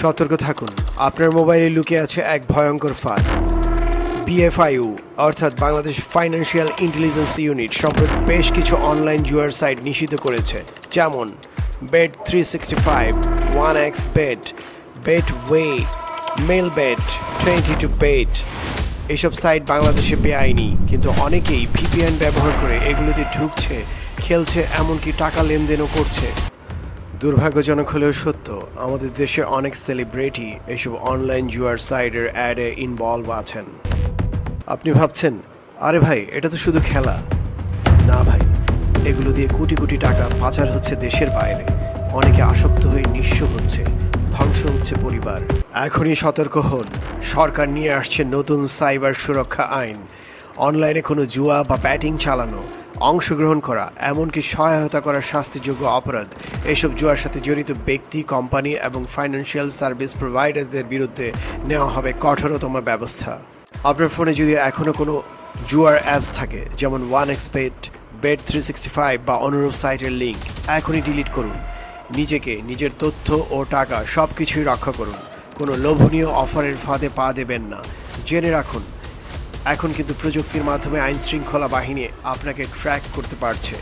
সতর্ক থাকুন। আপনার মোবাইলে লুকিয়ে আছে এক ভয়ঙ্কর ফাঁদ। বিএফআইউ অর্থাৎ বাংলাদেশ ফাইন্যান্সিয়াল ইন্টেলিজেন্স ইউনিট সম্প্রতি বেশ কিছু অনলাইন জুয়ার সাইট নিষিদ্ধ করেছে। যেমন bet three sixty five one X bet Betway MelBet twenty two bet এসব সাইট বাংলাদেশে বেআইনি, কিন্তু অনেকেই ভিপিএন ব্যবহার করে এগুলোতে ঢুকছে, খেলছে, এমনকি টাকা লেনদেনও করছে। দুর্ভাগ্যজনক হলেও সত্য, আমাদের দেশে অনেক সেলিব্রিটি এসব অনলাইন জুয়ার সাইডের অ্যাডে ইনভলভ আছেন। আপনি ভাবছেন, আরে ভাই, এটা তো শুধু খেলা। না ভাই, এগুলো দিয়ে কোটি কোটি টাকা পাচার হচ্ছে দেশের বাইরে। অনেকে আসক্ত হয়ে নিঃস্ব হচ্ছে, ধ্বংস হচ্ছে পরিবার। এখনই সতর্ক হন, সরকার নিয়ে আসছে নতুন সাইবার সুরক্ষা আইন। অনলাইনে কোনো জুয়া বা ব্যাটিং চালানো অংশগ্রহণ করা, এমনকি সহায়তা করা শাস্তিযোগ্য অপরাধ। এসব জুয়ার সাথে জড়িত ব্যক্তি, কোম্পানি এবং ফাইন্যান্সিয়াল সার্ভিস প্রোভাইডারদের বিরুদ্ধে নেওয়া হবে কঠোরতম ব্যবস্থা। আপনার ফোনে যদি এখনও কোনো জুয়ার অ্যাপস থাকে, যেমন one xbet bet three sixty five বা অনুরূপ সাইটের লিঙ্ক এখনই ডিলিট করুন। নিজেকে, নিজের তথ্য ও টাকা সব কিছুই রক্ষা করুন। কোনো লোভনীয় অফারের ফাঁদে পা দেবেন না। জেনে রাখুন এখন কিন্তু প্রযুক্তির মাধ্যমে আইন শৃঙ্খলা বাহিনী আপনাকে ট্র্যাক করতে পারছে।